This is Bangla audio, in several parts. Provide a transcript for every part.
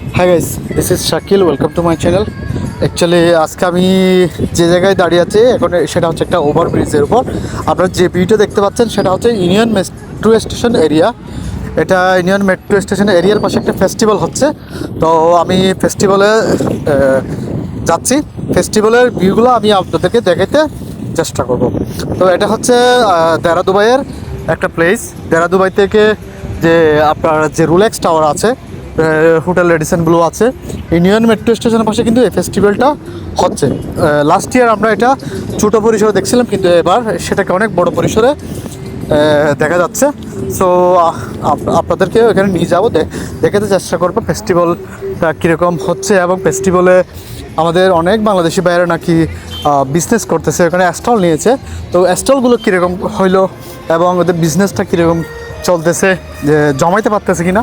Hi guys this is Shakil welcome to my channel actually আজকে আমি যে জায়গায় দাঁড়িয়ে আছি এখন সেটা হচ্ছে একটা ওভার ব্রিজের উপর। আপনারা যে ভিউটা দেখতে পাচ্ছেন সেটা হচ্ছে ইউনিয়ন মেট্রো স্টেশন এরিয়া এটা ইউনিয়ন মেট্রো স্টেশন এরিয়ার পাশে একটা ফেস্টিভ্যাল হচ্ছে। তো আমি ফেস্টিভ্যালে যাচ্ছি। ফেস্টিভ্যালের ভিউগুলো আমি আপনাদেরকে দেখাতে চেষ্টা করব। তো এটা হচ্ছে আহ, দেরা দুবাইয়ের একটা প্লেস দেরা দুবাই থেকে যে আপনার যে রুলেক্স টাওয়ার আছে হোটেল রেডিসন ব্লু আছে। ইউনিয়ন মেট্রো স্টেশনের পাশে কিন্তু এই ফেস্টিভ্যালটা হচ্ছে। লাস্ট ইয়ার আমরা এটা ছোটো পরিসরে দেখছিলাম, কিন্তু এবার সেটাকে অনেক বড় পরিসরে দেখা যাচ্ছে। সো আপনাদেরকে এখানে নিয়ে যাব দেখাতে চেষ্টা করব ফেস্টিভ্যালটা কীরকম হচ্ছে। এবং ফেস্টিভ্যালে আমাদের অনেক বাংলাদেশি বাইরে নাকি বিজনেস করতেছে, ওখানে স্টল নিয়েছে। তো স্টলগুলো কীরকম হইল এবং ওদের বিজনেসটা কীরকম চলতেছে, যে জমাইতে পারতেছে কিনা,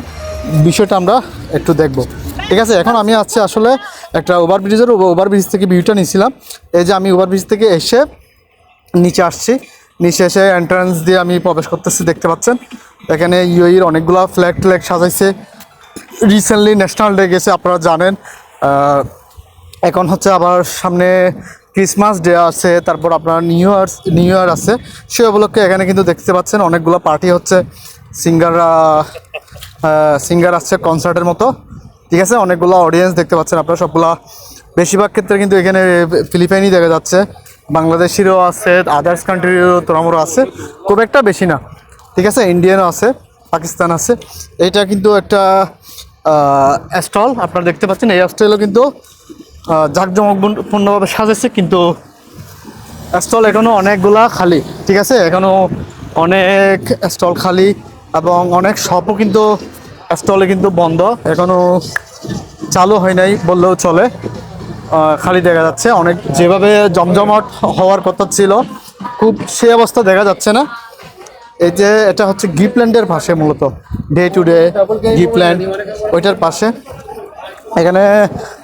বিষয়টা আমরা একটু দেখব। ঠিক আছে, এখন আমি আছি আসলে একটা ওভার ব্রিজের ওভার ব্রিজ থেকে ভিউটা নিয়েছিলাম এই যে আমি ওভার ব্রিজ থেকে এসে নিচে আসছি। নিচে এসে এন্ট্রান্স দিয়ে আমি প্রবেশ করতেছি, দেখতে পাচ্ছেন? এখানে ইউএইর অনেকগুলো ফ্ল্যাগ ট্ল্যাগ সাজাইছে। রিসেন্টলি ন্যাশনাল ডে গেছে, আপনারা জানেন। এখন হচ্ছে আবার সামনে ক্রিসমাস ডে আছে, তারপর আপনার নিউ ইয়ার্স নিউ ইয়ার আছে। সে উপলক্ষে এখানে কিন্তু দেখতে পাচ্ছেন অনেকগুলো পার্টি হচ্ছে। সিঙ্গাররা সিঙ্গার আসছে কনসার্টের মতো। ঠিক আছে? অনেকগুলো অডিয়েন্স দেখতে পাচ্ছেন আপনারা সবগুলা। বেশিরভাগ ক্ষেত্রে কিন্তু এখানে ফিলিপাইনই দেখা যাচ্ছে। বাংলাদেশিরও আছে আদার্স কান্ট্রিরও তোরামোরও আছে। খুব একটা বেশি না। ঠিক আছে? ইন্ডিয়ানও আছে পাকিস্তান আছে। এটা কিন্তু একটা স্টল আপনারা দেখতে পাচ্ছেন, এই স্টলও কিন্তু জাঁকজমকপূর্ণভাবে সাজাচ্ছে কিন্তু স্টল এখনও অনেকগুলা খালি, ঠিক আছে? এখনও অনেক স্টল খালি এবং অনেক শপও কিন্তু স্টলে কিন্তু বন্ধ। এখনও চালু হয় নাই বললেও চলে। খালি দেখা যাচ্ছে। অনেক যেভাবে জমজমাট হওয়ার কথা ছিল, খুব সেই অবস্থা দেখা যাচ্ছে না। এই যে এটা হচ্ছে গিপ্ল্যান্ডের পাশে মূলত ডে টু ডে গিপ্ল্যান্ড, ওইটার পাশে। এখানে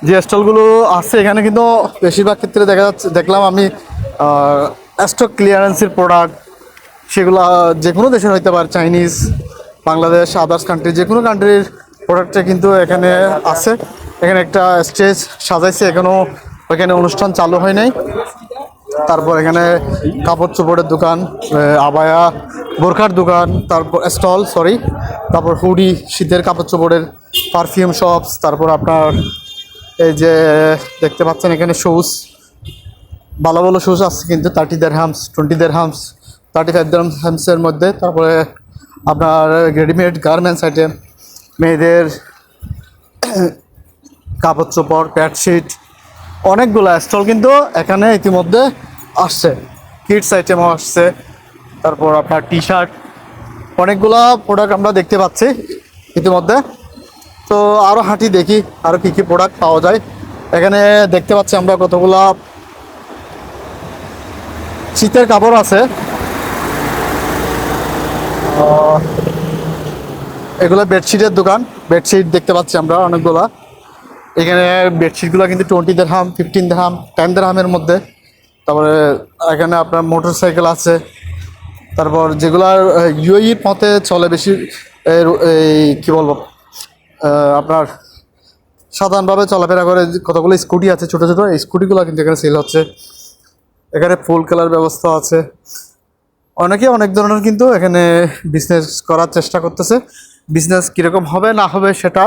যে স্টলগুলো আছে, এখানে কিন্তু বেশিরভাগ ক্ষেত্রে দেখা যাচ্ছে, দেখলাম আমি স্টক ক্লিয়ারেন্সের প্রোডাক্ট সেগুলো যে কোনো দেশের হইতে পারে চাইনিজ বাংলাদেশ আদার্স কান্ট্রি যে কোনো কান্ট্রির প্রোডাক্টটা কিন্তু এখানে আছে। এখানে একটা স্টেজ সাজাইছে এখনও ওইখানে অনুষ্ঠান চালু হয় নাই। তারপর এখানে কাপড় চোপড়ের দোকান আবায়া বোরখার দোকান, তারপর স্টল সরি তারপর হুডি, শীতের কাপড় চোপড়ের পারফিউম শপস, তারপর আপনার এই যে দেখতে পাচ্ছেন এখানে শুজ ভালো ভালো শুজ আছে কিন্তু thirty dirhams twenty dirhams thirty five দের হামসের মধ্যে। তারপরে আপনার রেডিমেড গার্মেন্টস আইটেম মেয়েদের কাপড় চোপড় প্যাডশিট অনেকগুলো স্টল কিন্তু এখানে ইতিমধ্যে আসছে। কিডস আইটেমও আসছে। তারপর আপনার টি শার্ট অনেকগুলো প্রোডাক্ট আমরা দেখতে পাচ্ছি ইতিমধ্যে। তো আরও হাঁটি দেখি আরও কী কী প্রোডাক্ট পাওয়া যায়। এখানে দেখতে পাচ্ছি আমরা কতগুলা শীতের কাপড় আছে। এগুলো বেডশিটের দোকান। বেডশিট দেখতে পাচ্ছি আমরা অনেকগুলা। এখানে বেডশিটগুলো কিন্তু twenty dirham fifteen dirham ten দেড়হামের মধ্যে। তারপরে এখানে আপনার মোটর সাইকেল আছে। তারপর যেগুলো ইউইর পথে চলে বেশি এই, কী বলব? আপনার সাধারণভাবে চলাফেরা করে কতগুলো স্কুটি আছে, ছোটো ছোটো, এই স্কুটিগুলো কিন্তু এখানে সেল হচ্ছে। এখানে ফুল কালার ব্যবস্থা আছে। অনেকে অনেক ধরনের কিন্তু এখানে বিজনেস করার চেষ্টা করতেছে। বিজনেস কীরকম হবে, না হবে সেটা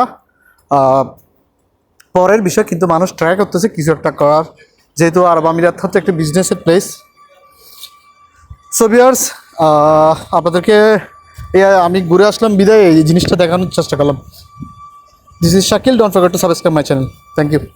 পরের বিষয়, কিন্তু মানুষ ট্রাই করতেছে কিছু একটা করার। যেহেতু আরব আমিরাত হচ্ছে একটি বিজনেসের প্লেস সো ভিউয়ার্স আপনাদেরকে আমি ঘুরে আসলাম, বিদায়, এই জিনিসটা দেখানোর চেষ্টা করলাম। This is Shakil. Don't forget to subscribe my channel. Thank you.